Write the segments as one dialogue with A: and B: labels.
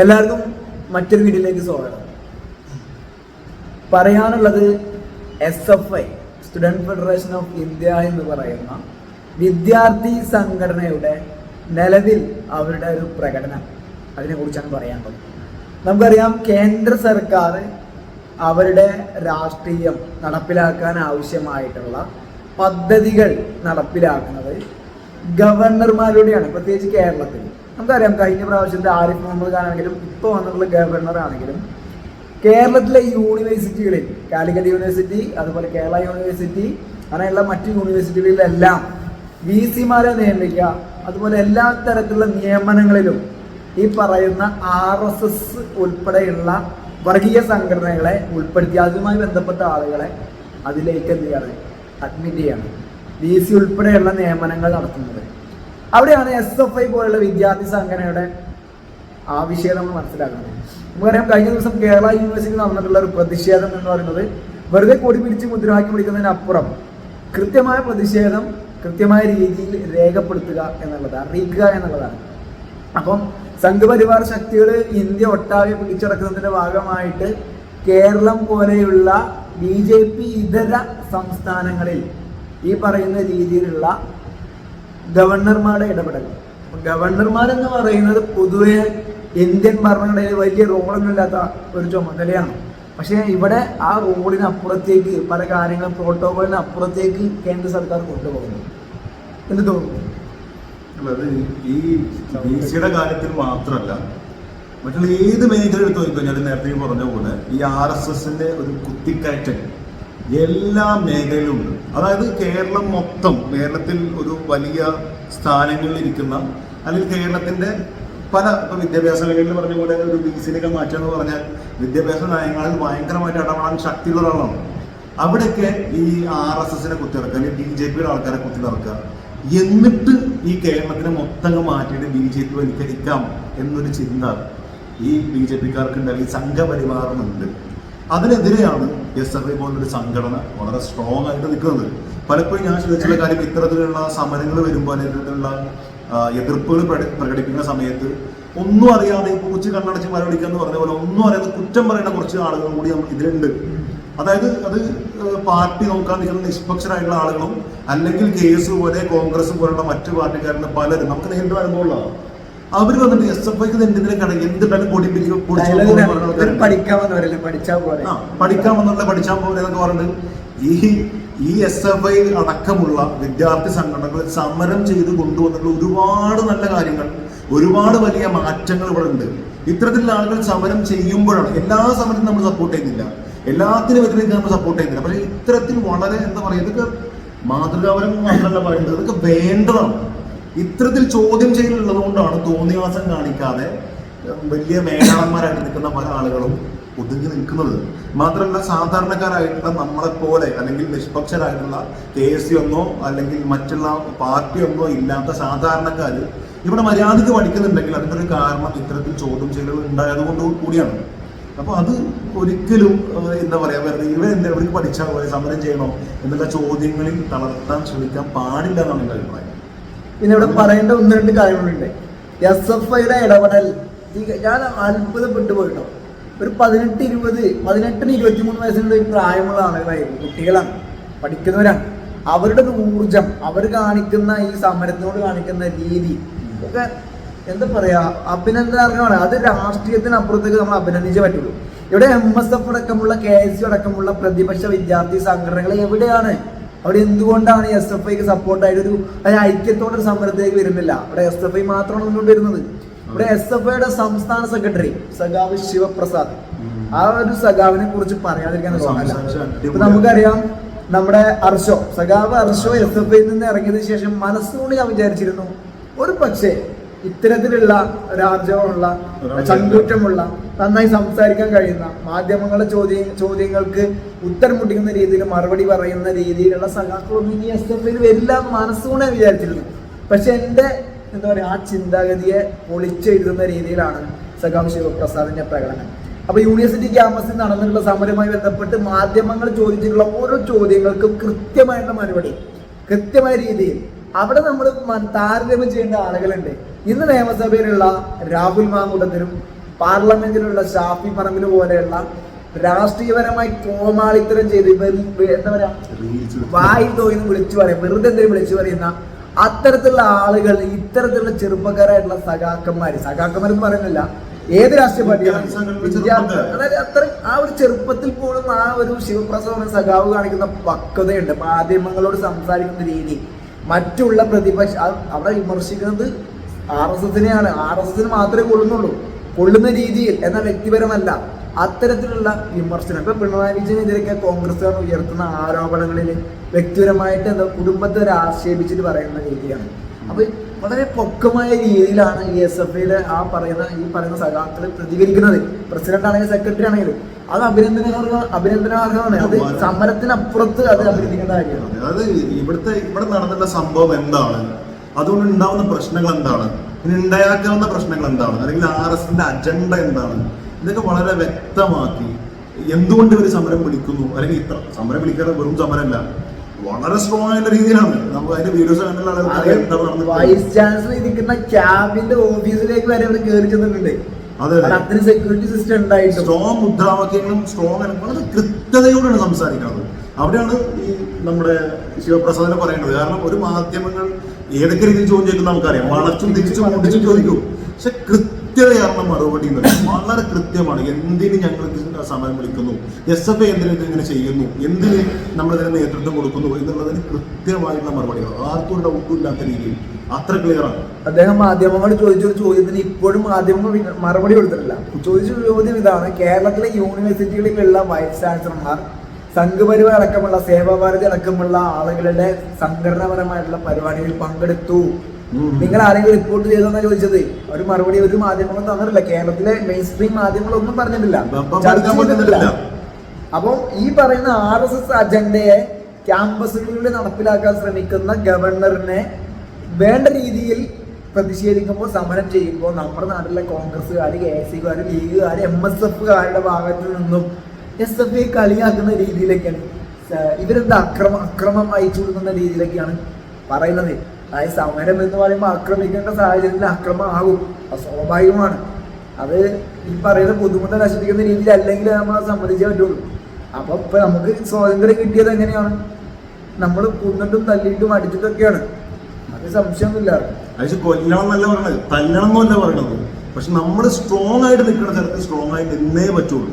A: എല്ലാവർക്കും മറ്റൊരു വീഡിയോയിലേക്ക് സ്വാഗതം. പറയാനുള്ളത് S F I student federation of India എന്ന് പറയുന്ന വിദ്യാർത്ഥി സംഘടനയുടെ നിലവിൽ അവരുടെ ഒരു പ്രകടനം. അതിനെക്കുറിച്ചാണ് പറയാനുള്ളത് നമുക്കറിയാം കേന്ദ്ര സർക്കാർ അവരുടെ രാഷ്ട്രീയം നടപ്പിലാക്കാൻ ആവശ്യമായിട്ടുള്ള പദ്ധതികൾ നടപ്പിലാക്കുന്നത് ഗവർണർമാരുടെയാണ്. പ്രത്യേകിച്ച് കേരളത്തിൽ. നമുക്കറിയാം കഴിഞ്ഞ പ്രാവശ്യത്തെ ആരിഫ് മുഹമ്മദ് ഖാൻ ആണെങ്കിലും ഇപ്പോൾ വന്നിട്ടുള്ള ഗവർണർ ആണെങ്കിലും കേരളത്തിലെ യൂണിവേഴ്സിറ്റികളിൽ കാലിക്കറ്റ് യൂണിവേഴ്സിറ്റി അതുപോലെ കേരള യൂണിവേഴ്സിറ്റി അങ്ങനെയുള്ള മറ്റ് യൂണിവേഴ്സിറ്റികളിലെല്ലാം വി സിമാരെ നിയമിക്കുക അതുപോലെ എല്ലാ തരത്തിലുള്ള നിയമനങ്ങളിലും ഈ പറയുന്ന ആർ എസ് എസ് ഉൾപ്പെടെയുള്ള വർഗീയ സംഘടനകളെ ഉൾപ്പെടുത്തി അതുമായി ബന്ധപ്പെട്ട ആളുകളെ അതിലേക്ക് എന്ത് ചെയ്യാണ്? അഡ്മിറ്റ് ചെയ്യാണ്. വി സി ഉൾപ്പെടെയുള്ള നിയമനങ്ങൾ നടത്തുന്നത്. അവിടെയാണ് എസ് എഫ് ഐ പോലുള്ള വിദ്യാർത്ഥി സംഘടനയുടെ ആവശ്യകത നമ്മൾ മനസ്സിലാക്കുന്നത്. നമുക്കറിയാം കഴിഞ്ഞ ദിവസം കേരള യൂണിവേഴ്സിറ്റി നടന്നിട്ടുള്ള ഒരു പ്രതിഷേധം എന്ന് പറയുന്നത് വെറുതെ കൊടി പിടിച്ച് മുദ്രാക്കി പിടിക്കുന്നതിനപ്പുറം കൃത്യമായ പ്രതിഷേധം കൃത്യമായ രീതിയിൽ രേഖപ്പെടുത്തുക എന്നുള്ളത് അറിയിക്കുക എന്നുള്ളതാണ്. അപ്പം സംഘപരിവാർ ശക്തികൾ ഇന്ത്യ ഒട്ടാകെ പിടിച്ചടക്കുന്നതിന്റെ ഭാഗമായിട്ട് കേരളം പോലെയുള്ള ബി ജെ പി ഇതര സംസ്ഥാനങ്ങളിൽ ഈ പറയുന്ന രീതിയിലുള്ള ഗവർണർമാരുടെ ഇടപെടൽ. ഗവർണർമാരെന്ന് പറയുന്നത് പൊതുവെ ഇന്ത്യൻ ഭരണഘടനയിൽ വലിയ റോളൊന്നും ഇല്ലാത്ത ഒരു ചുമതലയാണ്. പക്ഷേ ഇവിടെ ആ റോളിന് അപ്പുറത്തേക്ക് പല കാര്യങ്ങളും പ്രോട്ടോകോളിന് അപ്പുറത്തേക്ക് കേന്ദ്ര സർക്കാർ കൊണ്ടുപോകുന്നു. എന്ന് തോന്നുന്നു?
B: അല്ലാതെ ഈ സിയുടെ കാര്യത്തിൽ മാത്രമല്ല മറ്റുള്ള ഏത് മേഖല എടുത്ത് നോക്കിക്കഴിഞ്ഞാൽ നേരത്തെ പറഞ്ഞ പോലെ ഈ ആർ എസ് എസിന്റെ ഒരു കുത്തിക്കയറ്റം എല്ലാ മേഖലയിലും ഉണ്ട് അതായത് കേരളം മൊത്തം കേരളത്തിൽ ഒരു വലിയ സ്ഥാനങ്ങളിൽ ഇരിക്കുന്ന അല്ലെങ്കിൽ കേരളത്തിന്റെ പല ഇപ്പോൾ വിദ്യാഭ്യാസ മേഖലയിൽ പറഞ്ഞ പോലെ ഒരു ബി സിയിലൊക്കെ മാറ്റുക എന്ന് പറഞ്ഞാൽ വിദ്യാഭ്യാസ നയങ്ങളിൽ ഭയങ്കരമായിട്ട് ഇടപെടാൻ ശക്തിയുള്ള ഒരാളാണ്. അവിടെയൊക്കെ ഈ ആർ എസ് എസിനെ കുത്തിറക്കുക അല്ലെങ്കിൽ ബി ജെ പിയുടെ ആൾക്കാരെ കുത്തിറക്കുക എന്നിട്ട് ഈ കേരളത്തിനെ മൊത്തം മാറ്റിയിട്ട് ബി ജെ പി വൽക്കരിക്കാം എന്നൊരു ചിന്ത ഈ ബി ജെ പിക്കാർക്കുണ്ട് അല്ലെങ്കിൽ സംഘപരിവാറിനുണ്ട്. അതിനെതിരെയാണ് എസ് എഫ് ഐ പോലൊരു സംഘടന വളരെ സ്ട്രോങ് ആയിട്ട് നിൽക്കുന്നത്. പലപ്പോഴും ഞാൻ ശ്രദ്ധിച്ചുള്ള കാര്യം ഇത്തരത്തിലുള്ള സമരങ്ങൾ വരുമ്പോൾ അല്ലെങ്കിൽ ഇത്തരത്തിലുള്ള എതിർപ്പുകൾ പ്രകടിപ്പിക്കുന്ന സമയത്ത് ഒന്നും അറിയാതെ പൂച്ച കണ്ണടച്ച് മരവിടിക്കുക എന്ന് പറഞ്ഞ പോലെ ഒന്നും അറിയാതെ കുറ്റം പറയുന്ന കുറച്ച് ആളുകൾ കൂടി ഇതിലുണ്ട്. അതായത് അത് പാർട്ടി നോക്കാൻ നിൽക്കുന്ന നിഷ്പക്ഷരായിട്ടുള്ള ആളുകളും അല്ലെങ്കിൽ കെ എസ് പോലെ കോൺഗ്രസ് പോലുള്ള മറ്റു പാർട്ടിക്കാരുടെ പലരും നമുക്ക് നേരിട്ട് അനുഭവമുള്ളതാണ് അവർ വന്നിട്ട് എസ് എഫ് ഐക്ക് എന്തിനെ കട എന്തിട്ടാലും കൊടി.
A: പഠിക്കാൻ പഠിച്ചാൽ പോലെ
B: ആ പഠിക്കാൻ പഠിച്ചാൽ പോലെ എന്നൊക്കെ പറഞ്ഞിട്ട് ഈ ഈ എസ് എഫ് ഐ അടക്കമുള്ള വിദ്യാർത്ഥി സംഘടനകൾ സമരം ചെയ്ത് കൊണ്ടുവന്നിട്ടുള്ള ഒരുപാട് നല്ല കാര്യങ്ങൾ ഒരുപാട് വലിയ മാറ്റങ്ങൾ ഇവിടെ ഉണ്ട്. ഇത്തരത്തിലുള്ള ആളുകൾ സമരം ചെയ്യുമ്പോഴാണ് എല്ലാ സമരത്തിനും നമ്മൾ സപ്പോർട്ട് ചെയ്യുന്നില്ല. എല്ലാത്തിനും എതിരെ നമ്മൾ സപ്പോർട്ട് ചെയ്യുന്നില്ല. പക്ഷേ ഇത്തരത്തിൽ വളരെ എന്താ പറയുക ഇതൊക്കെ മാതൃകാപരം മാത്രമല്ല പറയുന്നത് ഇതൊക്കെ വേണ്ടതാണ്. ഇത്തരത്തിൽ ചോദ്യം ചെയ്യലുള്ളത് കൊണ്ടാണ് തോന്നിവാസം കാണിക്കാതെ വലിയ മേധാവന്മാരായിട്ട് നിൽക്കുന്ന പല ആളുകളും ഒതുങ്ങി നിൽക്കുന്നത്. മാത്രമല്ല സാധാരണക്കാരായിട്ടുള്ള നമ്മളെ പോലെ അല്ലെങ്കിൽ നിഷ്പക്ഷരായിട്ടുള്ള കെ എസ് സി ഒന്നോ അല്ലെങ്കിൽ മറ്റുള്ള പാർട്ടി ഒന്നോ ഇല്ലാത്ത സാധാരണക്കാർ ഇവിടെ മര്യാദയ്ക്ക് പഠിക്കുന്നുണ്ടെങ്കിൽ അതിന്റെ ഒരു കാരണം ഇത്തരത്തിൽ ചോദ്യം ചെയ്യലുകൾ ഉണ്ടായതുകൊണ്ട് കൂടിയാണ്. അപ്പോൾ അത് ഒരിക്കലും എന്താ പറയാ വെറുതെ ഇവ എന്താ ഇവർക്ക് പഠിച്ചാൽ സമരം ചെയ്യണോ എന്നുള്ള ചോദ്യങ്ങളിൽ തളർത്താൻ ശ്രമിക്കാൻ പാടില്ല എന്നാണ് എന്റെ അഭിപ്രായം.
A: പിന്നെ ഇവിടെ പറയേണ്ട ഒന്ന് രണ്ട് കാര്യങ്ങളുണ്ട്. എസ് എഫ് ഐയുടെ ഇടപെടൽ. ഞാൻ അത്ഭുതപ്പെട്ടു പോയിട്ടോ ഒരു പതിനെട്ട് ഇരുപത് പതിനെട്ടിന് ഇരുപത്തിമൂന്ന് വയസ്സിനുള്ള ഒരു പ്രായമുള്ള ആളുകളായിരുന്നു. കുട്ടികളാണ്. പഠിക്കുന്നവരാണ്. അവരുടെ ഒരു ഊർജം അവർ കാണിക്കുന്ന ഈ സമരത്തിനോട് കാണിക്കുന്ന രീതി ഒക്കെ എന്താ പറയാ അഭിനന്ദനാർഹമാണ്. അത് രാഷ്ട്രീയത്തിനപ്പുറത്തേക്ക് നമ്മൾ അഭിനന്ദിച്ചേ പറ്റുള്ളൂ. ഇവിടെ എം എസ് എഫ് അടക്കമുള്ള കെ എസ് യു അടക്കമുള്ള പ്രതിപക്ഷ വിദ്യാർത്ഥി സംഘടനകൾ എവിടെയാണ്? അവിടെ എന്തുകൊണ്ടാണ് എസ് എഫ് ഐക്ക് സപ്പോർട്ടായിട്ട് ഒരു ഐക്യത്തോടെ ഒരു സമരത്തിലേക്ക് വരുന്നില്ല? അവിടെ എസ് എഫ് ഐ മാത്രമാണ് മുന്നോട്ട് വരുന്നത്. ഇവിടെ എസ് എഫ് ഐയുടെ സംസ്ഥാന സെക്രട്ടറി സഖാവ് ശിവപ്രസാദ്. ആ ഒരു സഖാവിനെ കുറിച്ച് പറയാതിരിക്കാൻ തോന്നില്ല ഇപ്പൊ നമുക്കറിയാം നമ്മുടെ അർഷോ സഖാവ് അർഷോ എസ് എഫ് ഐയിൽ നിന്ന് ഇറങ്ങിയതിനു ശേഷം മനസ്സുകൊണ്ട് ഞാൻ വിചാരിച്ചിരുന്നു. ഒരു പക്ഷേ ഇത്തരത്തിലുള്ള ഒരാർജവമുള്ള ചങ്കൂറ്റമുള്ള നന്നായി സംസാരിക്കാൻ കഴിയുന്ന മാധ്യമങ്ങളുടെ ചോദ്യ ചോദ്യങ്ങൾക്ക് ഉത്തരം മുട്ടിക്കുന്ന രീതിയിൽ മറുപടി പറയുന്ന രീതിയിലുള്ള സഖാക്കളൊന്നും ഇനി എസ് എഫ് വരില്ല മനസ്സുകൊണ്ട് ഞാൻ വിചാരിച്ചിരുന്നു. പക്ഷെ എന്റെ എന്താ പറയുക ആ ചിന്താഗതിയെ പൊളിച്ചെഴുതുന്ന രീതിയിലാണ് സഖാം ശിവപ്രസാദിന്റെ പ്രകടനം. അപ്പൊ യൂണിവേഴ്സിറ്റി ക്യാമ്പസിൽ നടന്നിട്ടുള്ള സമരവുമായി ബന്ധപ്പെട്ട് മാധ്യമങ്ങൾ ചോദിച്ചിട്ടുള്ള ഓരോ ചോദ്യങ്ങൾക്കും കൃത്യമായിട്ടുള്ള മറുപടി കൃത്യമായ രീതിയിൽ. അവിടെ നമ്മൾ താരതമ്യം ചെയ്യേണ്ട ആളുകളുണ്ട്. ഇന്ന് നിയമസഭയിലുള്ള രാഹുൽ മാങ്കൂട്ടത്തിനും പാർലമെന്റിലുള്ള ഷാഫി പറമ്പിൽ പോലെയുള്ള രാഷ്ട്രീയപരമായി കോമാളിത്തരം ചെയ്ത് എന്താ പറയാ വായി തോന്നുന്നു വിളിച്ചു പറയാം വെറുതെ എന്തെങ്കിലും വിളിച്ചു പറയുന്ന അത്തരത്തിലുള്ള ആളുകൾ ഇത്തരത്തിലുള്ള ചെറുപ്പക്കാരായിട്ടുള്ള സഖാക്കന്മാര്. സഖാക്കന്മാർ എന്ന് പറയുന്നില്ല. ഏത് രാഷ്ട്രീയ പാർട്ടിയാണ്? അതായത് അത്ര ആ ഒരു ചെറുപ്പത്തിൽ പോലും ആ ഒരു ശിവപ്രസവന സഖാവ് കാണിക്കുന്ന പക്വതയുണ്ട് മാധ്യമങ്ങളോട് സംസാരിക്കുന്ന രീതി. മറ്റുള്ള പ്രതിപക്ഷ അവിടെ വിമർശിക്കുന്നത് ആർ എസ് എസിനെയാണ് ആർ എസ് എസിന് മാത്രമേ കൊള്ളുന്നുള്ളൂ. കൊള്ളുന്ന രീതിയിൽ എന്ന വ്യക്തിപരമല്ല അത്തരത്തിലുള്ള വിമർശനം. ഇപ്പൊ പിണറായി വിജയനെതിരെയൊക്കെ കോൺഗ്രസ്സുകാർ ഉയർത്തുന്ന ആരോപണങ്ങളിൽ വ്യക്തിപരമായിട്ട് എന്താ കുടുംബത്തെ ഒരു ആക്ഷേപിച്ചിട്ട് പറയുന്ന രീതിയാണ്. അപ്പൊ വളരെ പൊക്കമായ രീതിയിലാണ് ഈ എസ് എഫ് ഐയിലെ ആ പറയുന്ന ഈ പറയുന്ന സഖാക്കൾ പ്രതികരിക്കുന്നത്. പ്രസിഡന്റ് ആണെങ്കിലും സെക്രട്ടറി ആണെങ്കിലും. അത് അഭിനന്ദനാർഹ അഭിനന്ദനാർഹമാണ്. അത് സമരത്തിനപ്പുറത്ത് അത് അഭിനന്ദിക്കേണ്ട കാര്യമാണ്.
B: അതായത് ഇവിടുത്തെ ഇവിടെ നടന്നിട്ടുള്ള സംഭവം എന്താണ്? അതുകൊണ്ട് ഉണ്ടാവുന്ന പ്രശ്നങ്ങൾ എന്താണ്? ഇനി ഉണ്ടാക്കാവുന്ന പ്രശ്നങ്ങൾ എന്താണ്? അല്ലെങ്കിൽ ആർ എസിന്റെ അജണ്ട എന്താണ്? ഇതൊക്കെ വളരെ വ്യക്തമാക്കി എന്തുകൊണ്ട് ഇവർ സമരം വിളിക്കുന്നു? അല്ലെങ്കിൽ ഇത്ര സമരം വിളിക്കാതെ വെറും സമരമല്ല. വളരെ സ്ട്രോങ് ആയിട്ടുള്ള രീതിയിലാണ്. നമുക്ക് അതിന്റെ വീഡിയോസ്
A: വൈസ് ചാൻസലർ ഇരിക്കുന്ന ക്യാബിന്റെ ഓഫീസിലേക്ക് വരെ അവർ കയറി ചെന്നിട്ടുണ്ട്. അത്രയും സെക്യൂരിറ്റി സിസ്റ്റം ഉണ്ടായിട്ട്.
B: സ്ട്രോങ് മുദ്രാവാക്യങ്ങളും സ്ട്രോങ് വളരെ കൃത്യതയോടെയാണ് സംസാരിക്കുന്നത്. അവിടെയാണ് ഈ നമ്മുടെ ശിവപ്രസാദിനെ പറയുന്നത് കാരണം ഒരു മാധ്യമങ്ങൾ ഏതൊക്കെ രീതിയിൽ ചോദ്യം ചെയ്യുന്ന നമുക്കറിയാം. വളച്ചും തിരിച്ചും മുടിച്ചും ചോദിക്കും. പക്ഷെ കൃത്യതയാണ് മറുപടി. വളരെ കൃത്യമാണ്. എന്തിന് ഞങ്ങൾ സമയം വിളിക്കുന്നു? എസ് എഫ് ഐ എന്തിന് ഇങ്ങനെ ചെയ്യുന്നു? എന്തിന് നമ്മൾ ഇതിന് നേതൃത്വം കൊടുക്കുന്നു? എന്നുള്ളതിന് കൃത്യമായിട്ടുള്ള മറുപടികൾ ആർക്കും ഡൗട്ടും ഇല്ലാത്ത രീതിയിൽ. അത്ര ക്ലിയർ ആണ്.
A: അദ്ദേഹം മാധ്യമങ്ങളോട് ചോദിച്ചൊരു ചോദ്യത്തിന് ഇപ്പോഴും മാധ്യമങ്ങൾ മറുപടി കൊടുത്തിട്ടില്ല. ചോദിച്ച ചോദ്യം ഇതാണ്. കേരളത്തിലെ യൂണിവേഴ്സിറ്റികളിലുള്ള വൈസ് ചാൻസലർമാർ സംഘപരിവാർ അടക്കമുള്ള സേവാഭാരതി അടക്കമുള്ള ആളുകളുടെ സംഘടനാപരമായിട്ടുള്ള പരിപാടിയിൽ പങ്കെടുത്തു. നിങ്ങൾ ആരെങ്കിലും റിപ്പോർട്ട് ചെയ്തോന്നാ ചോദിച്ചത്? ഒരു മറുപടി ഒരു മാധ്യമങ്ങളും തന്നിട്ടില്ല. കേരളത്തിലെ മെയിൻ സ്ട്രീം മാധ്യമങ്ങളൊന്നും പറഞ്ഞിട്ടില്ല.
B: അപ്പം
A: ചർച്ച
B: പഠിക്കാൻ
A: ചെയ്തിട്ടില്ല.
B: പറ്റുന്നില്ല.
A: അപ്പം ഈ പറയുന്ന ആർ എസ് എസ് അജണ്ടയെ ക്യാമ്പസുകളിൽ നടപ്പിലാക്കാൻ ശ്രമിക്കുന്ന ഗവർണറിനെ വേണ്ട രീതിയിൽ പ്രതിഷേധിക്കുമ്പോൾ സമരം ചെയ്യുമ്പോൾ നമ്മുടെ നാട്ടിലെ കോൺഗ്രസ്സുകാർ കെ എസ് സിക്കാർ ലീഗുകാർ എം എസ് എഫുകാരുടെ ഭാഗത്തു നിന്നും എസ് എഫ് ഐ കളിയാക്കുന്ന രീതിയിലേക്കാണ് ഇവരെന്താ അക്രമം അക്രമം അയച്ചു കൊടുക്കുന്ന രീതിയിലേക്കാണ് പറയുന്നത്. അതായത് സമരം എന്ന് പറയുമ്പോൾ ആക്രമിക്കേണ്ട സാഹചര്യത്തിൽ അക്രമം ആകും അത് സ്വാഭാവികമാണ്. അത് ഈ പറയുന്ന ബുദ്ധിമുട്ട് നശിപ്പിക്കുന്ന രീതിയിൽ അല്ലെങ്കിൽ നമ്മൾ സമ്മതിച്ചേ പറ്റുള്ളൂ. അപ്പൊ ഇപ്പൊ നമുക്ക് സ്വാതന്ത്ര്യം കിട്ടിയത് എങ്ങനെയാണ്? നമ്മൾ കൊന്നിട്ടും തല്ലിയിട്ടും അടിച്ചിട്ടൊക്കെയാണ്. അത് സംശയമൊന്നുമില്ല.
B: കൊല്ലണം എന്നല്ല പറയണത്. തല്ലണം എന്നല്ല പറയണത്. പക്ഷെ നമ്മൾ സ്ട്രോങ് ആയിട്ട് നിൽക്കുന്ന സ്ഥലത്ത് സ്ട്രോങ് ആയിട്ട് നിന്നേ പറ്റുള്ളൂ.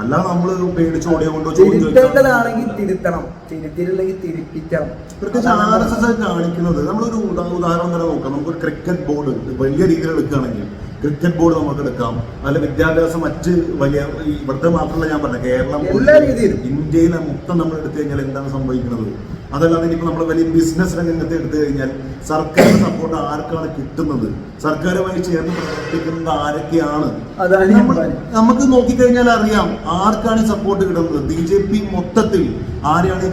B: അല്ലാതെ നമ്മൾ പേടിച്ച് ഓടിയ കൊണ്ടോ
A: തിരുത്തേണ്ടതാണെങ്കിൽ തിരുത്തണം. തിരുത്തിയില്ലെങ്കിൽ തിരുപ്പിക്കണം
B: പ്രത്യേകിച്ച് ആർ എസ് എസ് കാണിക്കുന്നത്. നമ്മളൊരു ഉദാഹരണം തന്നെ നോക്കാം. നമുക്കൊരു ക്രിക്കറ്റ് ബോർഡ് വലിയ രീതിയിൽ എടുക്കുകയാണെങ്കിൽ ക്രിക്കറ്റ് ബോർഡ് നമുക്ക് എടുക്കാം. അല്ല വിദ്യാഭ്യാസം മറ്റ് വലിയ ഇവിടുത്തെ മാത്രമല്ല ഞാൻ പറഞ്ഞ കേരളം
A: എല്ലാ രീതിയിലും.
B: ഇന്ത്യയിലെ മൊത്തം നമ്മൾ എടുത്തു കഴിഞ്ഞാൽ എന്താണ് സംഭവിക്കുന്നത്? അതല്ലാതെ ഇനിയിപ്പോൾ നമ്മൾ വലിയ ബിസിനസ് രംഗത്ത് എടുത്തു കഴിഞ്ഞാൽ സർക്കാർ സപ്പോർട്ട് ആർക്കാണ് കിട്ടുന്നത്? സർക്കാരുമായി ചേർന്ന് പ്രവർത്തിക്കുന്നത് ആരൊക്കെയാണ്. നമുക്ക് നോക്കിക്കഴിഞ്ഞാൽ അറിയാം ആർക്കാണ് സപ്പോർട്ട് കിട്ടുന്നത്? ബി ജെ പി മൊത്തത്തിൽ ആരെയാണ്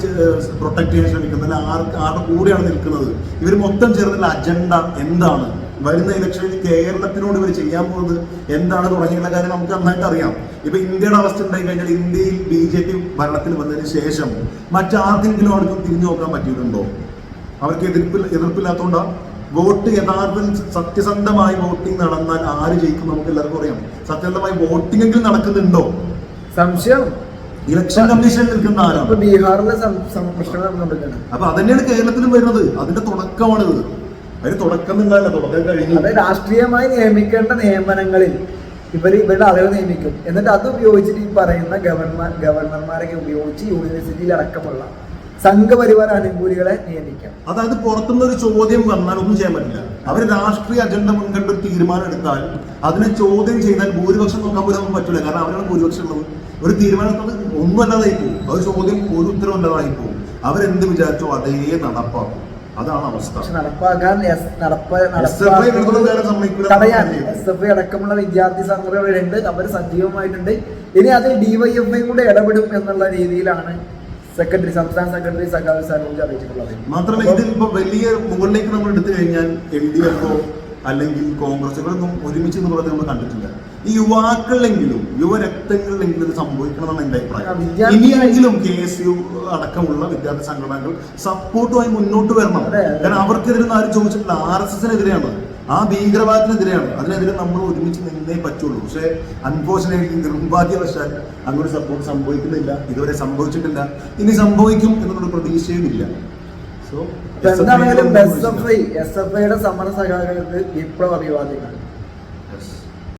B: പ്രൊട്ടക്ട് ചെയ്യാൻ ശ്രമിക്കുന്നത്? ആർക്ക് ആരുടെ കൂടെയാണ് നിൽക്കുന്നത്? ഇവർ മൊത്തം ചേർന്നുള്ള അജണ്ട എന്താണ്? വരുന്ന ഇലക്ഷനിൽ കേരളത്തിനോട് ഇവർ ചെയ്യാൻ പോകുന്നത് എന്താണ് തുടങ്ങിയുള്ള കാര്യം നമുക്ക് നന്നായിട്ട് അറിയാം. ഇപ്പൊ ഇന്ത്യയുടെ അവസ്ഥ ഉണ്ടായി കഴിഞ്ഞാൽ ഇന്ത്യയിൽ ബി ജെ പി ഭരണത്തിൽ വന്നതിന് ശേഷം മറ്റാർക്കെങ്കിലും അവർക്കും തിരിഞ്ഞു നോക്കാൻ പറ്റിയിട്ടുണ്ടോ? അവർക്ക് എതിർപ്പിൽ എതിർപ്പില്ലാത്തതുകൊണ്ടാണ് വോട്ട് യഥാർത്ഥത്തിൽ സത്യസന്ധമായി വോട്ടിംഗ് നടന്നാൽ ആര് ജയിക്കും നമുക്ക് എല്ലാവർക്കും അറിയാം. സത്യസന്ധമായി വോട്ടിംഗ് എങ്കിലും നടക്കുന്നുണ്ടോ?
A: സംശയം.
B: ഇലക്ഷൻ കമ്മീഷൻ നിൽക്കുന്ന ആരാണ്?
A: ബീഹാറിലെ പ്രശ്നം
B: അപ്പൊ അതന്നെയാണ് കേരളത്തിലും വരുന്നത്. അതിന്റെ തുടക്കമാണിത്. അതിന് തുടക്കം എന്നല്ല തുടക്കം കഴിഞ്ഞു
A: അത് രാഷ്ട്രീയമായി നിയമിക്കേണ്ട നിയമനങ്ങളിൽ ഇവർ ഇവരുടെ ആളുകൾ നിയമിക്കും. എന്നിട്ട് അത് ഉപയോഗിച്ചിട്ട് ഈ പറയുന്ന ഗവർണർ ഗവർണർമാരൊക്കെ ഉപയോഗിച്ച് യൂണിവേഴ്സിറ്റിയിൽ അടക്കമുള്ള സംഘപരിവാര അനുകൂലികളെ നിയമിക്കാം.
B: അതായത് പുറത്തുനിന്ന് ഒരു ചോദ്യം വന്നാൽ ഒന്നും ചെയ്യാൻ പറ്റില്ല. അവർ രാഷ്ട്രീയ അജണ്ട മുൻകണ്ട് ഒരു തീരുമാനം എടുത്താൽ അതിനെ ചോദ്യം ചെയ്താൽ ഭൂരിപക്ഷം നോക്കാൻ പോലും നമുക്ക് പറ്റില്ല കാരണം അവരാണ് ഭൂരിപക്ഷം ഉള്ളത്. ഒരു തീരുമാനം ഒന്നും അല്ലാതായി പോകും ഒരു ചോദ്യം ഒരു ഉത്തരവല്ലാതായി പോകും അവരെന്ത് വിചാരിച്ചോ അതേ നടപ്പാക്കും. അതാണ് അവസ്ഥ.
A: പക്ഷെ നടപ്പാക്കാൻ. തടയാൻ എസ് എഫ് ഐ അടക്കമുള്ള വിദ്യാർത്ഥി സംഘടനകളുണ്ട്. അവർ സജീവമായിട്ടുണ്ട്. ഇനി അതിൽ ഡിവൈഎഫ്ഐ കൂടെ ഇടപെടും എന്നുള്ള രീതിയിലാണ് സെക്രട്ടറി സംസ്ഥാന സെക്രട്ടറി സഖാവ് സനോജ് അറിയിച്ചിട്ടുള്ളത്.
B: മാത്രമല്ല ഇതിൽ ഇപ്പൊ വലിയ മുകളിലേക്ക് നമ്മൾ എടുത്തു കഴിഞ്ഞാൽ എൽ ഡി എഫോ അല്ലെങ്കിൽ കോൺഗ്രസ് ഇവരൊന്നും ഒരുമിച്ച് എന്ന് പറയുന്നത് നമ്മൾ കണ്ടിട്ടില്ല. ഈ യുവാക്കളിലെങ്കിലും യുവരക്തങ്ങളിലെങ്കിലും ഇത് സംഭവിക്കണമെന്നാണ് എന്റെ
A: ആ,
B: അഭിപ്രായം ഇനിയെങ്കിലും കെ എസ് യു അടക്കമുള്ള വിദ്യാർത്ഥി സംഘടനകൾ സപ്പോർട്ടുമായി മുന്നോട്ട് വരണം. കാരണം അവർക്കെതിരെ ആരും ചോദിച്ചിട്ടില്ല. ആർ എസ് എസിനെതിരെയാണ്. ആ ഭീകരവാദത്തിനെതിരെയാണ്. അതിനെതിരെ നമ്മൾ ഒരുമിച്ച് നിന്നേ പറ്റുള്ളൂ. പക്ഷേ അൺഫോർച്ചുനേറ്റ്ലി നിർഭാഗ്യവശാൽ അങ്ങനെ സപ്പോർട്ട് സംഭവിക്കുന്നില്ല. ഇതുവരെ സംഭവിച്ചിട്ടില്ല. ഇനി സംഭവിക്കും എന്നുള്ള പ്രതീക്ഷയുമില്ല. സോ
A: എന്താണെങ്കിലും S F I S F ഐയുടെ സമര സഹകരണത്തിൽ വിപ്ലവ അഭിവാദ്യങ്ങൾ.